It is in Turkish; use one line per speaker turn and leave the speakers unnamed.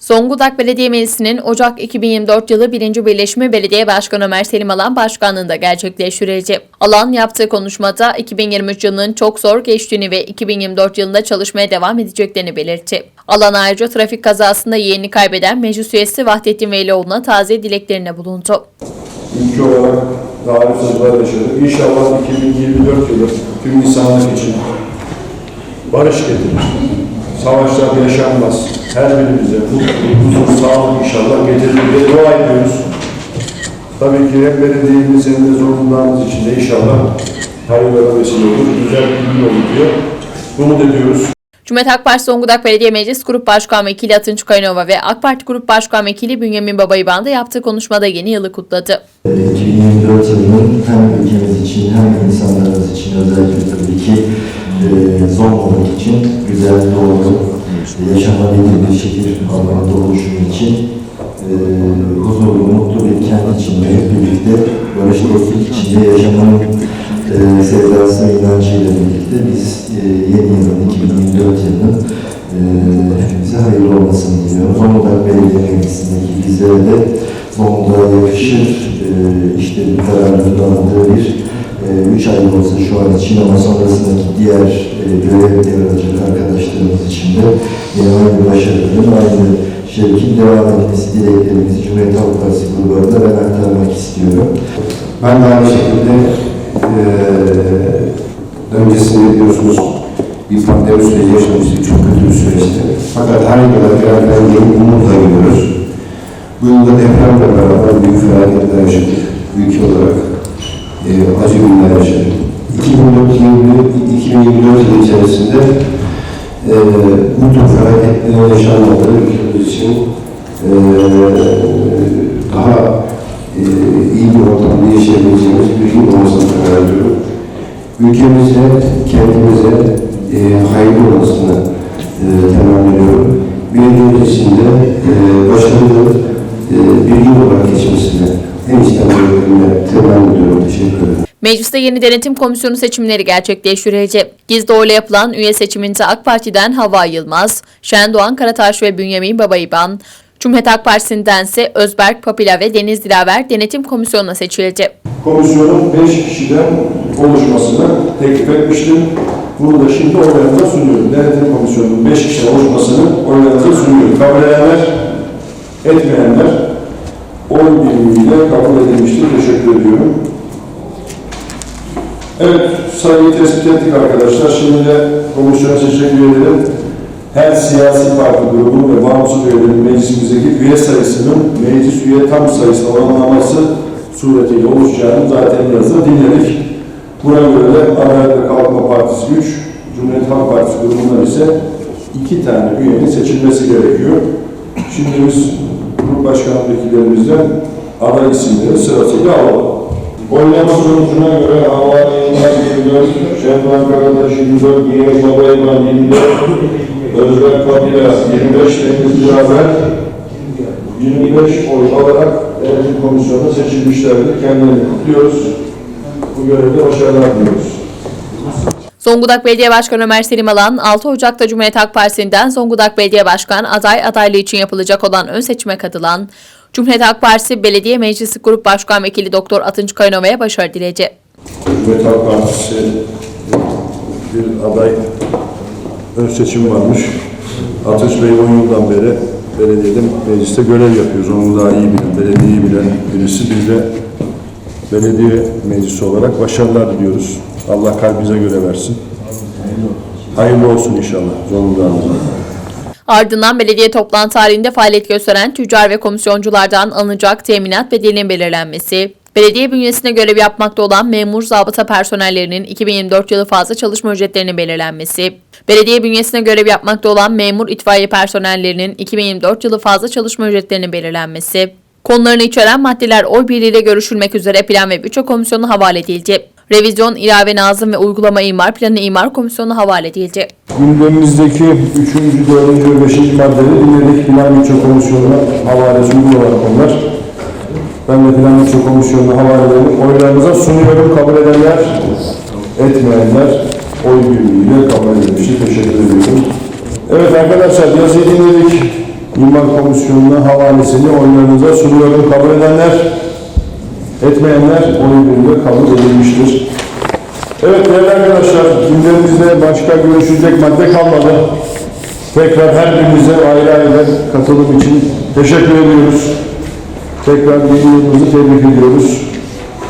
Zonguldak Belediye Meclisi'nin Ocak 2024 yılı 1. Birleşme Belediye Başkanı Ömer Selim Alan başkanlığında gerçekleştirecek. Alan yaptığı konuşmada 2023 yılının çok zor geçtiğini ve 2024 yılında çalışmaya devam edeceklerini belirtti. Alan ayrıca trafik kazasında yeğenini kaybeden meclis üyesi Vahdettin Velioğlu'na taze dileklerine bulundu.
ülke olarak talihsizlikler yaşadık. İnşallah 2024 yılı tüm insanlık için barış getirir. Savaşlar yaşanmaz. Her birimize mutluluk, huzur, sağlık inşallah getirir diye dua ediyoruz. Tabii ki hem belediyemiz hem de zorunluluğumuz için de inşallah hayırlara vesile olur, güzel bir gün olur diye umut ediyoruz.
Cumhuriyet Halk Partisi Zonguldak Belediye Meclis Grup Başkan Vekili Atınç Kaynova ve AK Parti Grup Başkan Vekili Bünyamin Babayıban da yaptığı konuşmada yeni yılı kutladı.
2024 yılının hem ülkemiz için hem insanlarımız için özellikle tabii ki e, Zonguldak için güzel, doğru, e, yaşanabilir bir şehir alanında oluşumu için e, huzurlu, mutlu bir kent içinde hep birlikte barış dostluk içinde yaşamanın e, sevdası ve inancıyla birlikte biz e, yeni yılın, 2024 yılının e, hepimize hayırlı olmasını diliyorum. Zonguldak Belediye Meclisi'ndeki bizlere de Zonguldak'a yakışır e, işte bir kararının alındığı bir üç ay olsa şu an için ama sonrasındaki diğer e, görev devralacak arkadaşlarımız için de aynı başarıların, aynı şevkin devam etmesi dileklerimizi Cumhuriyet Halk Partisi grubu ben aktarmak istiyorum.
Ben de aynı şekilde eee öncesinde biliyorsunuz bir pandemi süreci yaşamıştık. Çok kötü bir süreçti. Fakat her yılda birer yeni umutla gidiyoruz. Bu yılda depremle beraber büyük felaketler yaşadık. Ülke olarak eee acı günler yaşadık. 2024 yılı, 2024 yılı içerisinde bu tür felaketlerin yaşanmadığı ülkemiz için eee daha eee, iyi bir ortamda yaşayabileceğimiz bir yıl olmasını temenni ediyorum. Ülkemize, kendimize eee hayırlı olmasını eee temenni ediyorum. Bir için de eee başarılı eee, bir yıl olarak geçmesini
Mecliste yeni denetim komisyonu seçimleri gerçekleştirilecek. Gizli oyla yapılan üye seçiminde AK Parti'den Hava Yılmaz, Şendoğan Karataş ve Bünyamin Babayıban, Cumhuriyet Halk Partisi'nden ise Özberk Papila ve Deniz Dilaver denetim komisyonuna seçildi.
Komisyonun 5 kişiden oluşmasını teklif etmiştim. Bunu da şimdi oylarınıza sunuyorum. Denetim komisyonunun 5 kişiden oluşmasını oylarınıza sunuyorum. Kabul edenler, etmeyenler oy birliğiyle kabul edilmiştir. Teşekkür ediyorum. Evet, sayıyı tespit ettik arkadaşlar. Şimdi de komisyona seçecek üyelerin her siyasi parti grubunun ve bağımsız üyelerin meclisimizdeki üye sayısının meclis üye tam sayısına oranlaması suretiyle oluşacağını zaten yazıda dinledik. Buna göre de Adalet ve Kalkınma Partisi 3, Cumhuriyet Halk Partisi grubundan ise iki tane üyenin seçilmesi gerekiyor. Şimdi biz grup başkan vekillerimizden aday isimleri sırasıyla alalım. Oylama sonucuna göre Havale Yılmaz 24, Şenban Karadaş 24, Yeğen Babayman 24, Özbek Kabila 25, Deniz Dilaver 25 oy alarak denetim komisyonuna seçilmişlerdir. Kendilerini kutluyoruz. Bu görevde başarılar diliyoruz.
Zonguldak Belediye Başkanı Ömer Selim Alan, 6 Ocak'ta Cumhuriyet Halk Partisi'nden Zonguldak Belediye Başkan aday adaylığı için yapılacak olan ön seçime katılan Cumhuriyet Halk Partisi Belediye Meclisi Grup Başkan Vekili Doktor Atınç Kaynova'ya başarı diledi.
Cumhuriyet Halk Partisi bir aday ön seçim varmış. Ateş Bey 10 yıldan beri belediyede, mecliste görev yapıyoruz. Onu daha iyi bilen, belediyeyi bilen birisi. Biz de belediye meclisi olarak başarılar diliyoruz. Allah kalbinize göre versin. Hayırlı olsun inşallah Zonguldak'ımıza.
Ardından belediye toplantı halinde faaliyet gösteren tüccar ve komisyonculardan alınacak teminat bedelinin belirlenmesi, belediye bünyesinde görev yapmakta olan memur zabıta personellerinin 2024 yılı fazla çalışma ücretlerinin belirlenmesi, belediye bünyesinde görev yapmakta olan memur itfaiye personellerinin 2024 yılı fazla çalışma ücretlerinin belirlenmesi, konularını içeren maddeler oy birliğiyle görüşülmek üzere Plan ve Bütçe Komisyonu'na havale edildi. Revizyon, ilave nazım ve uygulama imar planı imar komisyonuna havale edildi.
Gündemimizdeki 3. 4. ve 5. maddeleri dinledik. Plan Bütçe Komisyonu'na havale sundu onlar. Ben de Plan Bütçe Komisyonu'na havale edip oylarınıza sunuyorum. Kabul edenler, etmeyenler oy birliğiyle kabul edilmiştir. Teşekkür ediyorum. Evet arkadaşlar yazıyı dinledik. İmar Komisyonu'na havalesini oylarınıza sunuyorum. Kabul edenler, etmeyenler oy birliğiyle kabul edilmiştir. Evet değerli arkadaşlar, gündemimizde başka görüşülecek madde kalmadı. Tekrar her birinize ayrı ayrı katılım için teşekkür ediyoruz. Tekrar yeni tebrik ediyoruz.